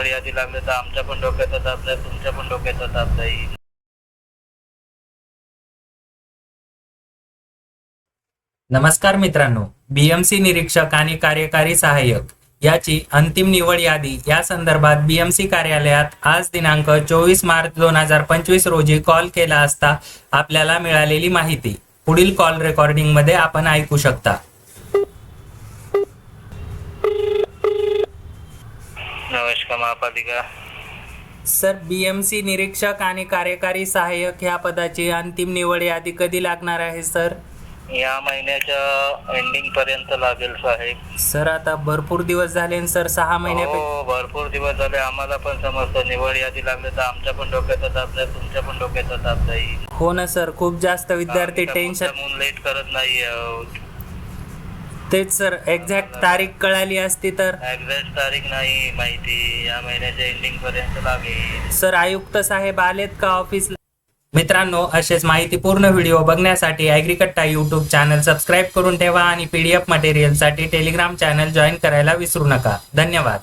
निवड यादी लागले तर आमच्या पण डोक्याचा ताप जाईल तुमच्या पण डोक्याचा ताप जाईल नमस्कार मित्रांनो बीएमसी निरीक्षक आणि कार्यकारी सहाय्यक याची अंतिम निवड यादी या संदर्भात बीएमसी कार्यालयात आज दिनांक चोवीस मार्च दोन हजार पंचवीस रोजी कॉल केला असता आपल्याला मिळालेली माहिती पुढील कॉल रेकॉर्डिंगमध्ये आपण ऐकू शकता. नमस्कार महापालिका. सर बीएमसी निरीक्षक आणि कार्यकारी सहाय्यक ह्या पदाची अंतिम निवड यादी कधी लागणार आहे सर? या महिन्याच्या एंडिंग पर्यंत लागेल साहेब. सर आता भरपूर दिवस झाले न सर सहा महिन्यापेक्षा हो भरपूर दिवस झाले. आम्हाला पण समजतं निवड यादी लागले तर आमच्या पण डोक्याचा ताप जाईल तुमच्या पण डोक्याचा ताप जाईल. हो ना सर. खूप जास्त विद्यार्थी टेन्शन म्हणून लेट करत नाही आहोत. तेच सर एक्झॅक्ट तारीख कळाली असती तर? एक्झॅक्ट तारीख नाही माहिती. या महिन्याच्या एंडिंग पर्यंत लागेल. सर आयुक्त साहेब आलेत का ऑफिसला मित्रांनो असेच माहितीपूर्ण व्हिडिओ बघण्यासाठी ॲग्रिकट्टा यूट्यूब चॅनल सबस्क्राईब करून ठेवा आणि पीडीएफ मटेरियलसाठी टेलिग्राम चॅनल जॉईन करायला विसरू नका. धन्यवाद.